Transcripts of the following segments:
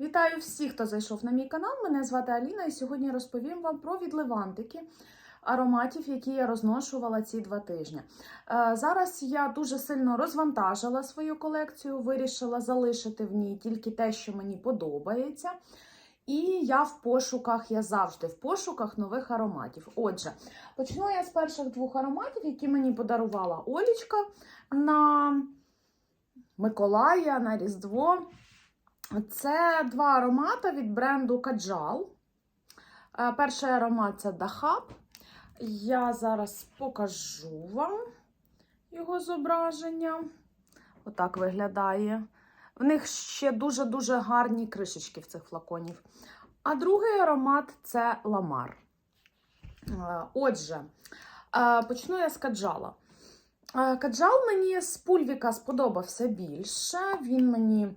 Вітаю всіх, хто зайшов на мій канал. Мене звати Аліна, і сьогодні розповім вам про відливантики ароматів, які я розношувала ці два тижні. Е, Зараз я дуже сильно розвантажила свою колекцію, вирішила залишити в ній тільки те, що мені подобається. І я в пошуках, я завжди в пошуках нових ароматів. Отже, почну я з перших двох ароматів, які мені подарувала Олічка на Миколая, на Різдво. Це два аромати від бренду Каджал. Е, Перший аромат це Дахаб. Я зараз покажу вам його зображення. Отак виглядає. В них ще дуже-дуже гарні кришечки в цих флаконів. А другий аромат це Ламар. Е, Отже, е, почну я з каджала. Каджал мені з пульвіка сподобався більше. Він мені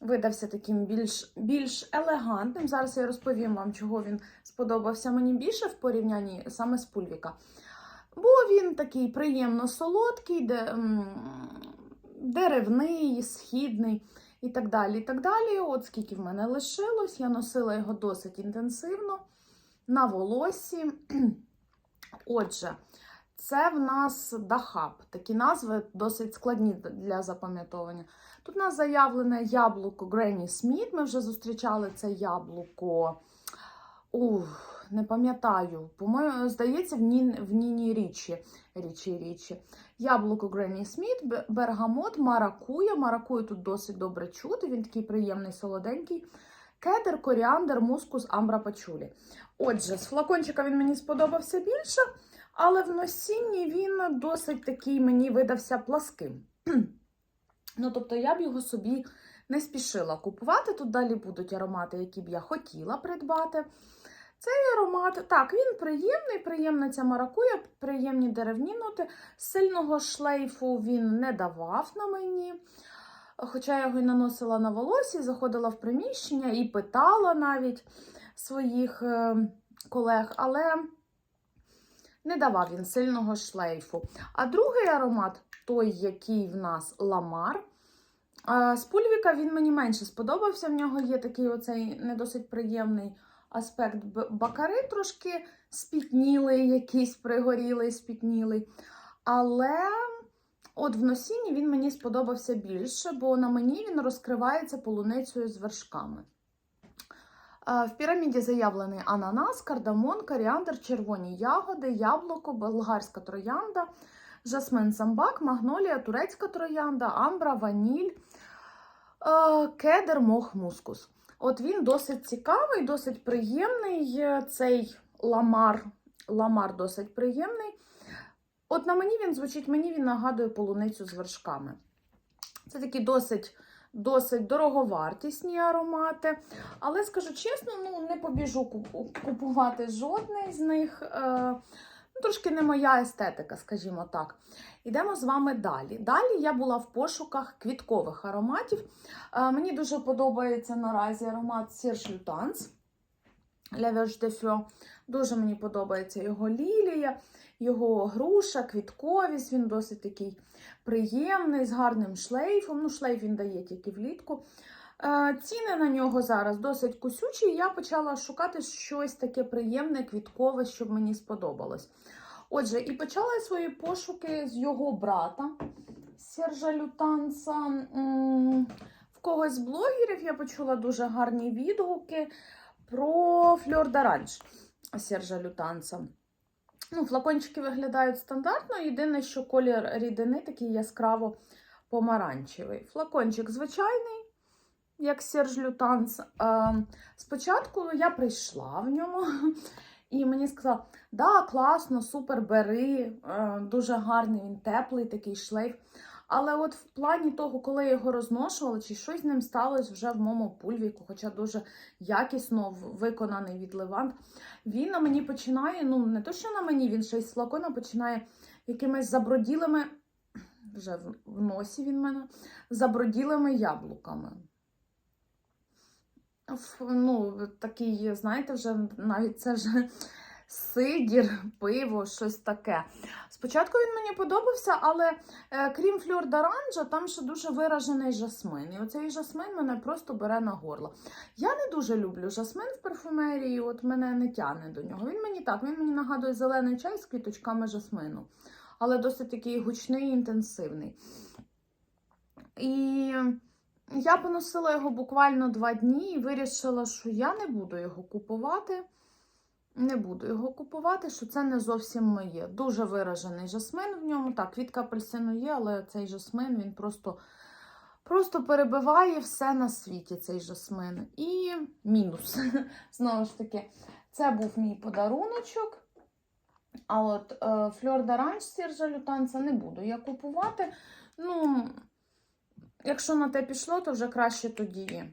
видався таким більш, більш елегантним. Зараз я розповім вам, чого він сподобався мені більше в порівнянні саме з пульвіка. Бо він такий приємно солодкий, де, деревний, східний і так далі. і так далі. От скільки в мене лишилось, я носила його досить інтенсивно на волосі. Отже, це в нас дахаб. Такі назви досить складні для запам'ятовування. Тут у нас заявлене яблуко Гренні Сміт. Ми вже зустрічали це яблуко. Ух, не пам'ятаю. По-моєму, здається, в, Ні, в Ніні Річі. Річі Річі. Яблуко Гренні Сміт, бе- бергамот, маракуя. Маракую тут досить добре чути. Він такий приємний, солоденький. Кедр, коріандр, мускус, амбра пачулі. Отже, з флакончика він мені сподобався більше, але в носінні він досить такий мені видався пласким. Ну, тобто я б його собі не спішила купувати. Тут далі будуть аромати, які б я хотіла придбати. Цей аромат, так, він приємний, приємна ця маракуя, приємні деревні ноти. Сильного шлейфу він не давав на мені. Хоча я його й наносила на волосі, заходила в приміщення і питала навіть своїх е, колег, але не давав він сильного шлейфу. А другий аромат, той, який в нас ламар. З пульвіка він мені менше сподобався. В нього є такий оцей не досить приємний аспект бакари, трошки спітнілий, якийсь пригорілий, спітнілий. Але от в носінні він мені сподобався більше, бо на мені він розкривається полуницею з вершками. В піраміді заявлений ананас, кардамон, коріандр, червоні ягоди, яблуко, болгарська троянда, жасмин самбак, магнолія, турецька троянда, амбра, ваніль, е, кедр, мох, мускус. От він досить цікавий, досить приємний. е, Цей ламар, ламар досить приємний. От на мені він звучить, мені він нагадує полуницю з вершками. Це такі досить, досить дороговартісні аромати. Але скажу чесно, ну не побіжу купувати жодний з них. Трошки не моя естетика, скажімо так. Йдемо з вами далі. Далі я була в пошуках квіткових ароматів. Е, мені дуже подобається наразі аромат Serge Lutens. La de Fleur. Дуже мені подобається його лілія, його груша, квітковість. Він досить такий приємний, з гарним шлейфом. Ну, шлейф він дає тільки влітку. Е, Ціни на нього зараз досить кусючі. Я почала шукати щось таке приємне, квіткове, щоб мені сподобалось. Отже, і почала свої пошуки з його брата Сержа Лютанса. М, В когось з блогерів я почула дуже гарні відгуки про фльор d'Orange Сержа Лютанса. Ну, флакончики виглядають стандартно. Єдине, що колір рідини такий яскраво помаранчевий. Флакончик звичайний, як Серж Лютанс. Е, спочатку я прийшла в ньому, і мені сказали, да, класно, супер, бери, е, дуже гарний, він теплий, такий шлейф. Але от в плані того, коли я його розношувала, чи щось з ним сталося вже в моєму пульвіку, хоча дуже якісно виконаний від Левант, він на мені починає, ну не то, що на мені, він ще й з флакона починає якимись заброділими, вже в носі він мене, заброділими яблуками. Ну, такий, знаєте, вже навіть це вже сидір, пиво, щось таке. Спочатку він мені подобався, але е, крім фльор d'orange, там ще дуже виражений жасмин. І оцей жасмин мене просто бере на горло. Я не дуже люблю жасмин в парфумерії, от мене не тягне до нього. Він мені так, він мені нагадує зелений чай з квіточками жасмину, але досить такий гучний і інтенсивний. І я поносила його буквально два дні і вирішила, що я не буду його купувати. Не буду його купувати, що це не зовсім моє. Дуже виражений жасмин в ньому. Так, квітка апельсину є, але цей жасмин він просто, просто перебиває все на світі, цей жасмин. І мінус. Знову ж таки, це був мій подаруночок. А от е, Фльор d'Orange Сіржа Лютанца не буду я купувати. Ну, якщо на те пішло, то вже краще тоді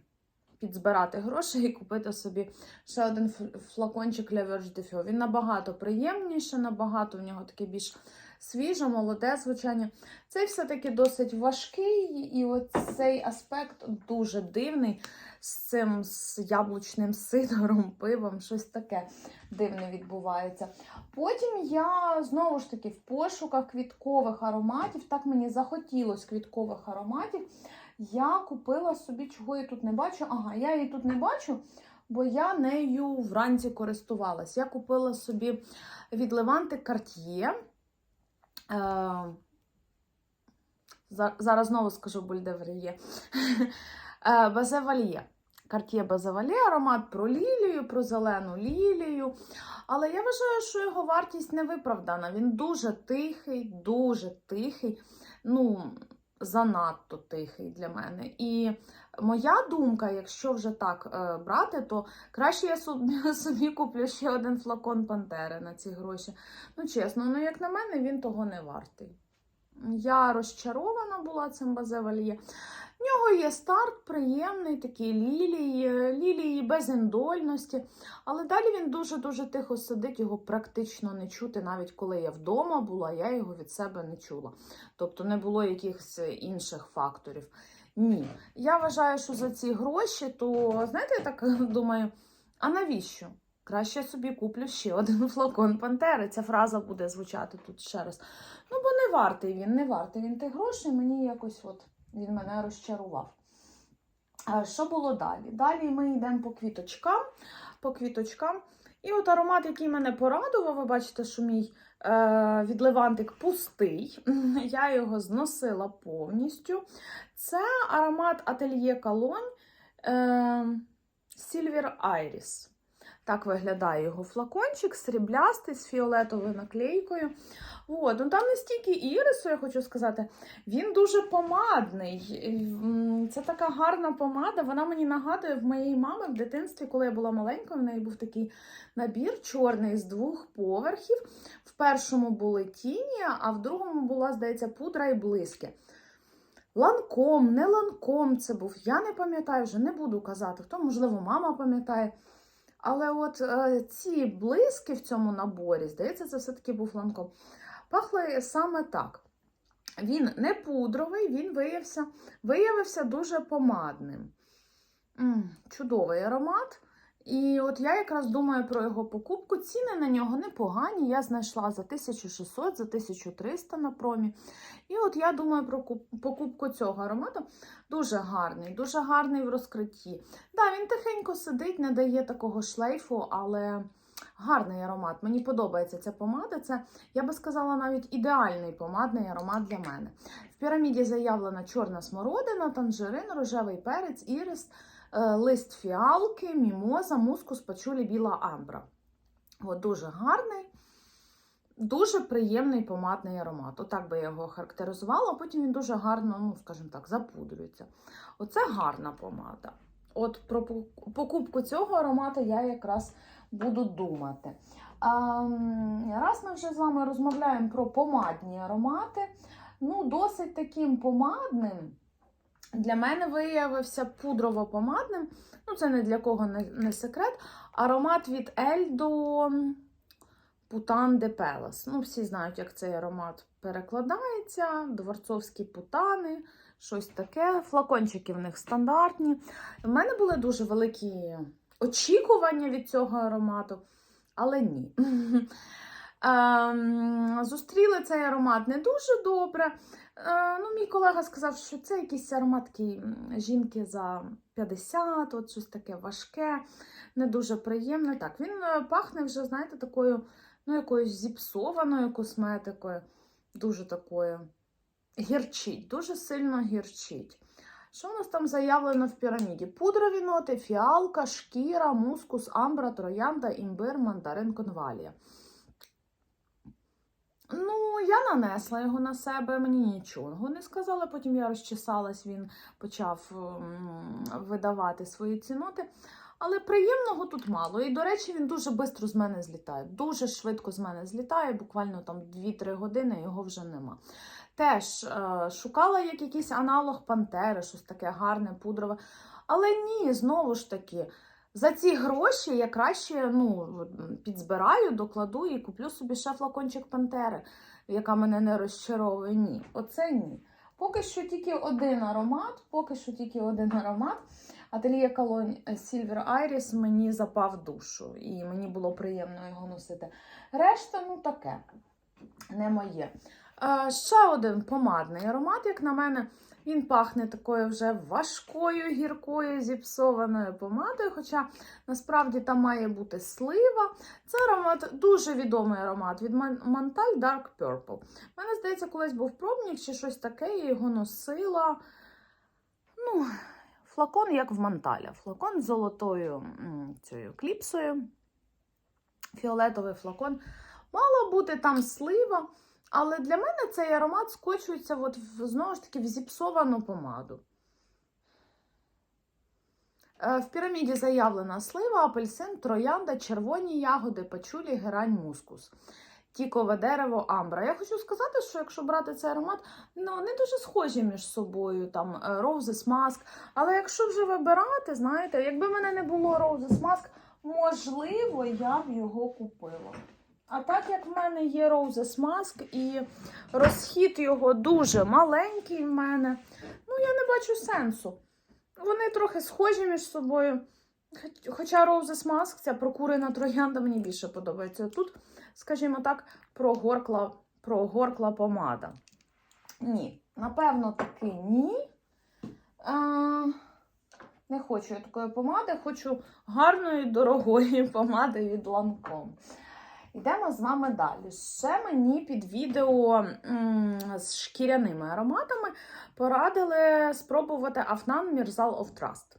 підзбирати гроші і купити собі ще один флакончик для Verge de Він набагато приємніше, набагато в нього такий більш свіже, молоде звучання. Цей все-таки досить важкий, і от цей аспект дуже дивний з цим з яблучним сидором, пивом, щось таке дивне відбувається. Потім я знову ж таки в пошуках квіткових ароматів, так мені захотілося квіткових ароматів. Я купила собі, чого я тут не бачу. Ага, я її тут не бачу, бо я нею вранці користувалась. Я купила собі від Леванти Cartier. Е, зараз знову скажу Бульдевріє. Базевальє. Картє Базавалі, аромат про лілію, про зелену лілію. Але я вважаю, що його вартість не виправдана. Він дуже тихий, дуже тихий. Ну, занадто тихий для мене. І моя думка, якщо вже так е, брати, то краще я собі, куплю ще один флакон Пантери на ці гроші. Ну, чесно, ну як на мене, він того не вартий. Я розчарована була цим базевальє. В нього є старт приємний, такий лілії, лілії без індольності. Але далі він дуже-дуже тихо сидить, його практично не чути. Навіть коли я вдома була, я його від себе не чула. Тобто не було якихось інших факторів. Ні. Я вважаю, що за ці гроші, то знаєте, я так думаю, а навіщо? Краще собі куплю ще один флакон Пантери. Ця фраза буде звучати тут ще раз. Ну, бо не вартий він, не вартий він тих грошей, мені якось от він мене розчарував. Що було далі? Далі ми йдемо по квіточкам. По квіточкам. І от аромат, який мене порадував, ви бачите, що мій е, відливантик пустий. Я його зносила повністю. Це аромат Atelier Cologne е, Silver Iris. Так виглядає його флакончик, сріблястий з фіолетовою наклейкою. От, ну там не стільки ірису, я хочу сказати, він дуже помадний. Це така гарна помада. Вона мені нагадує в моєї мами в дитинстві, коли я була маленькою, в неї був такий набір чорний з двох поверхів. В першому були тіні, а в другому була, здається, пудра і блиски. Ланком, не ланком це був. Я не пам'ятаю, вже не буду казати. Хто, можливо, мама пам'ятає. Але от е, ці блиски в цьому наборі, здається, це все-таки був ланком. Пахли саме так. Він не пудровий, він виявився, виявився дуже помадним. М, чудовий аромат. І от я якраз думаю про його покупку. Ціни на нього непогані. Я знайшла за 1600, за 1300 на промі. І от я думаю про покупку цього аромату. Дуже гарний, дуже гарний в розкритті. Да, він тихенько сидить, не дає такого шлейфу, але гарний аромат. Мені подобається ця помада. Це, я би сказала, навіть ідеальний помадний аромат для мене. В піраміді заявлена чорна смородина, танжерин, рожевий перець, ірис, лист фіалки, мімоза, мускус, пачулі, біла амбра. От дуже гарний. Дуже приємний помадний аромат. Отак би я його характеризувала, а потім він дуже гарно, ну, скажімо так, запудрюється. Оце гарна помада. От про покупку цього аромату я якраз буду думати. А, раз ми вже з вами розмовляємо про помадні аромати, ну, досить таким помадним. Для мене виявився пудрово-помадним. Ну, це не для кого не, секрет. Аромат від Ельдо Путан де Пелас. Ну, всі знають, як цей аромат перекладається. Дворцовські путани, щось таке. Флакончики в них стандартні. У мене були дуже великі очікування від цього аромату. але ні. Ем, Зустріли цей аромат не дуже добре. Е, Ну, мій колега сказав, що це якийсь аромат такий жінки за 50, от щось таке важке, не дуже приємне. Так, він е, пахне вже, знаєте, такою, ну, якоюсь зіпсованою косметикою, дуже такою гірчить, дуже сильно гірчить. Що у нас там заявлено в піраміді? Пудрові ноти, фіалка, шкіра, мускус, амбра, троянда, імбир, мандарин, конвалія. Ну, я нанесла його на себе, мені нічого не сказала. Потім я розчесалась, він почав видавати свої ціноти. Але приємного тут мало. І, до речі, він дуже швидко з мене злітає. Дуже швидко з мене злітає, буквально там 2-3 години його вже нема. Теж е, шукала як якийсь аналог Пантери, щось таке гарне, пудрове. Але ні, знову ж таки, за ці гроші я краще ну, підзбираю, докладу і куплю собі ще флакончик Пантери, яка мене не розчаровує. Ні, оце ні. Поки що тільки один аромат, поки що тільки один аромат. Ательє Колонь Silver Iris мені запав душу, і мені було приємно його носити. Решта, ну таке, не моє. Е, ще один помадний аромат, як на мене, він пахне такою вже важкою, гіркою, зіпсованою помадою. Хоча насправді там має бути слива. Це аромат, дуже відомий аромат від Монталь Dark Purple. Мене здається, колись був пробник чи щось таке, я його носила. Ну, флакон, як в Монталя. Флакон з золотою цією кліпсою. Фіолетовий флакон. Мала бути там слива. Але для мене цей аромат скочується от в, знову ж таки в зіпсовану помаду. Е, В піраміді заявлена слива, апельсин, троянда, червоні ягоди, пачулі, герань, мускус. Тікове дерево, амбра. Я хочу сказати, що якщо брати цей аромат, ну вони дуже схожі між собою, там е, Roses Mask. Але якщо вже вибирати, знаєте, якби в мене не було Roses Mask, можливо, я б його купила. А так як в мене є Roses Mask і розхід його дуже маленький в мене, ну я не бачу сенсу. Вони трохи схожі між собою. Хоча Roses Mask, ця прокурена троянда, мені більше подобається. Тут, скажімо так, прогоркла, прогоркла помада. Ні, напевно, таки ні. А, не хочу я такої помади, хочу гарної, дорогої помади від Lancome. Йдемо з вами далі. Ще мені під відео з шкіряними ароматами порадили спробувати Afnan Mirzal of Trust.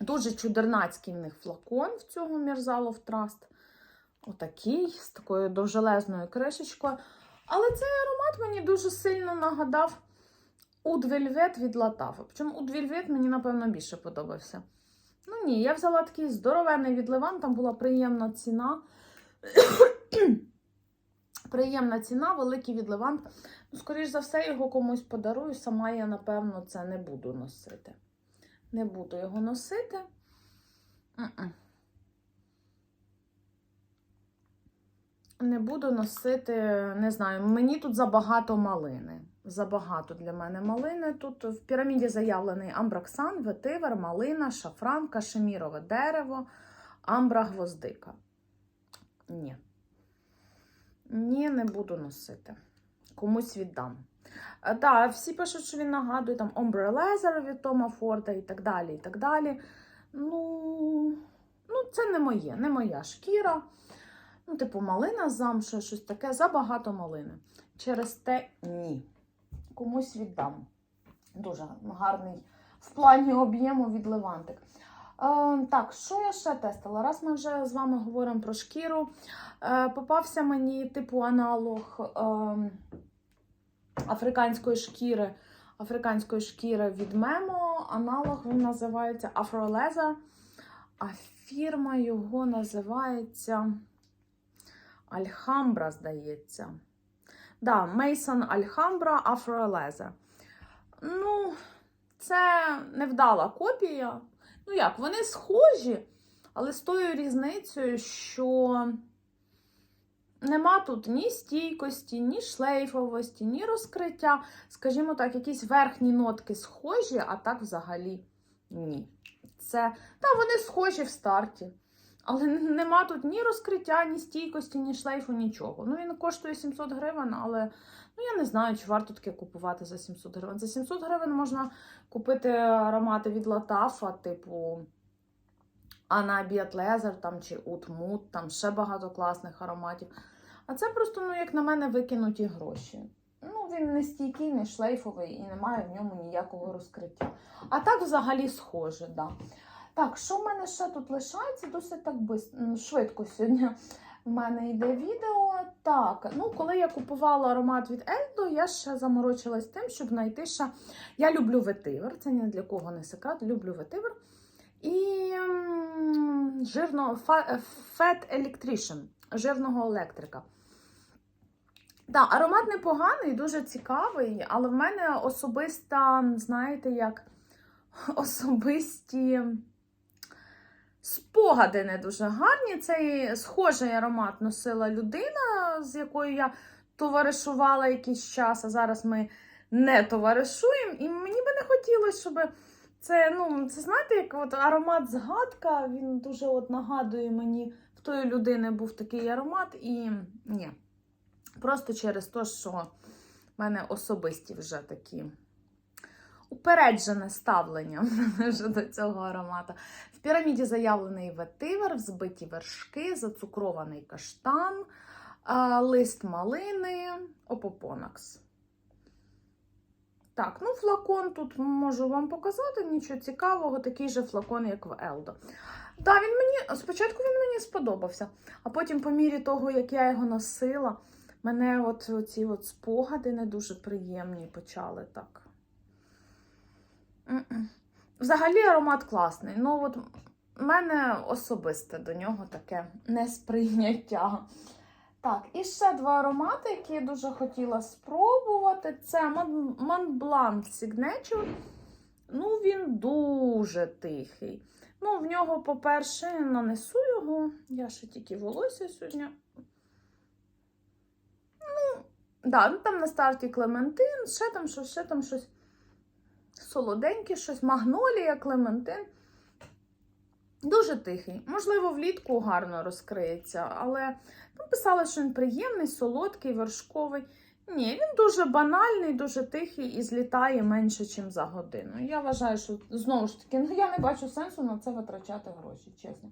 Дуже чудернацький в них флакон в цього Mirzal of Trust. Отакий, з такою довжелезною кришечкою. Але цей аромат мені дуже сильно нагадав Velvet від Латафа. Причому Velvet мені, напевно, більше подобався. Ну ні, я взяла такий здоровенний від Леван, там була приємна ціна. Приємна ціна, великий від Левант. Ну, скоріш за все, його комусь подарую. Сама я, напевно, це не буду носити. Не буду його носити. Не буду носити, не знаю, мені тут забагато малини. Забагато для мене малини. Тут в піраміді заявлений амбраксан, ветивер, малина, шафран, кашемірове дерево, амбра гвоздика. Ні. Ні, не буду носити. Комусь віддам. Так, да, всі пишуть, що він нагадує там Leather від Тома Форда і так далі. і так далі. Ну, ну, це не моє, не моя шкіра. Ну, типу, малина з замшою, щось таке, забагато малини. Через те ні. Комусь віддам. Дуже гарний в плані об'єму від Левантик. Е, так, що я ще тестила? Раз ми вже з вами говоримо про шкіру. Е, попався мені типу аналог е, африканської шкіри. Африканської шкіри від Мемо. Аналог він називається Afro а фірма його називається Альхамбра, здається. Да, Мейсон Альхамбра Afro Ну, це невдала копія. Ну як, вони схожі, але з тою різницею, що нема тут ні стійкості, ні шлейфовості, ні розкриття. Скажімо так, якісь верхні нотки схожі, а так взагалі ні. Це, та вони схожі в старті. Але нема тут ні розкриття, ні стійкості, ні шлейфу, нічого. Ну, він коштує 700 гривень, але ну, я не знаю, чи варто таке купувати за 700 гривень. За 700 гривень можна купити аромати від Латафа, типу Анна Біатлезер там, чи Утмут, там ще багато класних ароматів. А це просто, ну, як на мене, викинуті гроші. Ну, він не стійкий, не шлейфовий і немає в ньому ніякого розкриття. А так взагалі схоже, так. Да. Так, що в мене ще тут лишається? Досить так бис... м, швидко сьогодні в мене йде відео. Так, ну коли я купувала аромат від Ельдо, я ще заморочилась тим, щоб знайти ще. Я люблю ветивер, це ні для кого не секрет, люблю ветивер. І жирно Fat Electrician, жирного електрика. Так, аромат непоганий, дуже цікавий, але в мене особиста, знаєте, як особисті спогади не дуже гарні. Цей схожий аромат носила людина, з якою я товаришувала якийсь час, а зараз ми не товаришуємо. І мені би не хотілося, щоб це, ну, це знаєте, як от аромат згадка, він дуже от нагадує мені, в тої людини був такий аромат, і ні. Просто через те, що в мене особисті вже такі упереджене ставлення вже до цього аромата. Піраміді заявлений ветивер, взбиті вершки, зацукрований каштан, лист малини, опопонакс. Так, ну флакон тут можу вам показати, нічого цікавого, такий же флакон, як в Елдо. Так, він мені, спочатку він мені сподобався, а потім, по мірі того, як я його носила, мене от ці от спогади не дуже приємні почали так. Взагалі аромат класний. Ну, от в мене особисте до нього таке несприйняття. Так, і ще два аромати, які я дуже хотіла спробувати. Це Mont Signature. Ну, він дуже тихий. Ну, в нього, по-перше, нанесу його. Я ще тільки волосся сьогодні. Ну, да, ну там на старті Клементин, ще там щось, ще там щось солоденьке, щось, магнолія, Клементин. Дуже тихий. Можливо, влітку гарно розкриється, але ну, писали, що він приємний, солодкий, вершковий. Ні, він дуже банальний, дуже тихий і злітає менше, ніж за годину. Я вважаю, що знову ж таки, ну я не бачу сенсу на це витрачати гроші, чесно.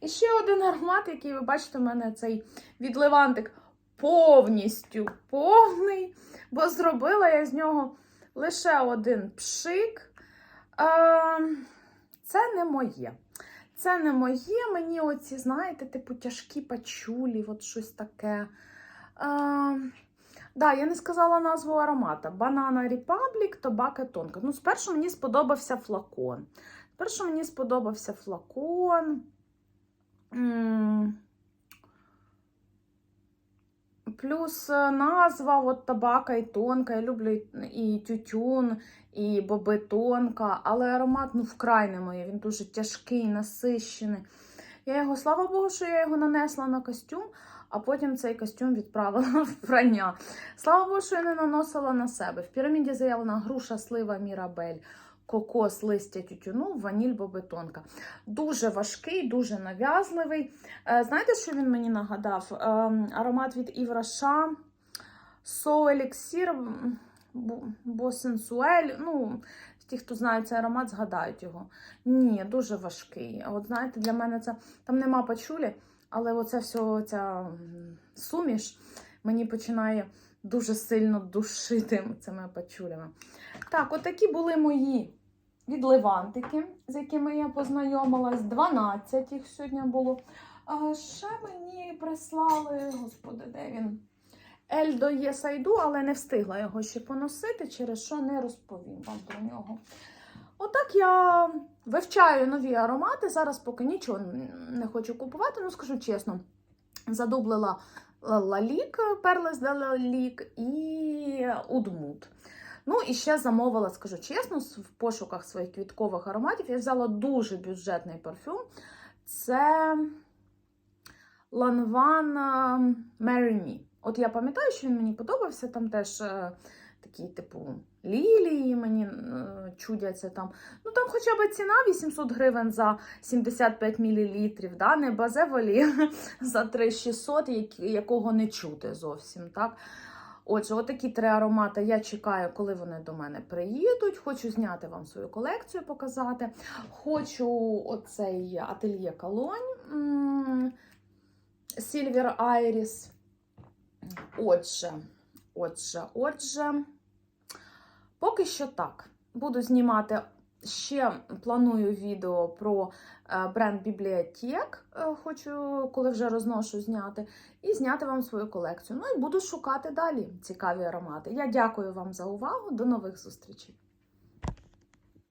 І ще один аромат, який ви бачите, у мене цей відливантик повністю повний, бо зробила я з нього лише один пшик. Е, Це не моє. Це не моє. Мені оці, знаєте, типу тяжкі пачулі, от щось таке. Е, Да, я не сказала назву аромата. Banana Republic, Tobacco Tonka. Ну, спершу мені сподобався флакон. Спершу мені сподобався флакон. М, Плюс е, назва от табака і тонка. Я люблю і- тютюн, і боби тонка, але аромат ну вкрай не моє. Він дуже тяжкий, насищений. Я його, слава Богу, що я його нанесла на костюм, а потім цей костюм відправила в прання. Слава Богу, що я не наносила на себе. В піраміді заявлена груша, слива, мірабель, кокос, листя тютюну, ваніль, бобетонка. Дуже важкий, дуже нав'язливий. Е, Знаєте, що він мені нагадав? Ем, Аромат від Івраша, So Elixir, бо. Ну, ті, хто знає цей аромат, згадають його. Ні, дуже важкий. От знаєте, для мене це там нема пачулі, але оце все, ця суміш мені починає дуже сильно душити цими пачулями. Так, отакі були мої відливантики, з якими я познайомилась. 12 їх сьогодні було. Ще мені прислали, господи, де він? Ельдо є сайду, але не встигла його ще поносити, через що не розповім вам про нього. Отак я вивчаю нові аромати. Зараз поки нічого не хочу купувати, ну скажу чесно, задублила де Лалік і Удмут. Ну і ще замовила, скажу чесно, в пошуках своїх квіткових ароматів я взяла дуже бюджетний парфюм. Це Lanvin Marry Me. От я пам'ятаю, що він мені подобався, там теж е, такі, типу, лілії мені е, чудяться там. Ну там хоча б ціна 800 гривень за 75 мл, да? не базеволі за 3600, як- якого не чути зовсім. так. Отже, отакі три аромати я чекаю, коли вони до мене приїдуть. Хочу зняти вам свою колекцію, показати. Хочу оцей ательє колонь Silver Iris. Отже, отже, отже, поки що так. Буду знімати ще планую відео про е, бренд Бібліотек. е, Хочу, коли вже розношу, зняти, і зняти вам свою колекцію. Ну і буду шукати далі цікаві аромати. Я дякую вам за увагу. До нових зустрічей!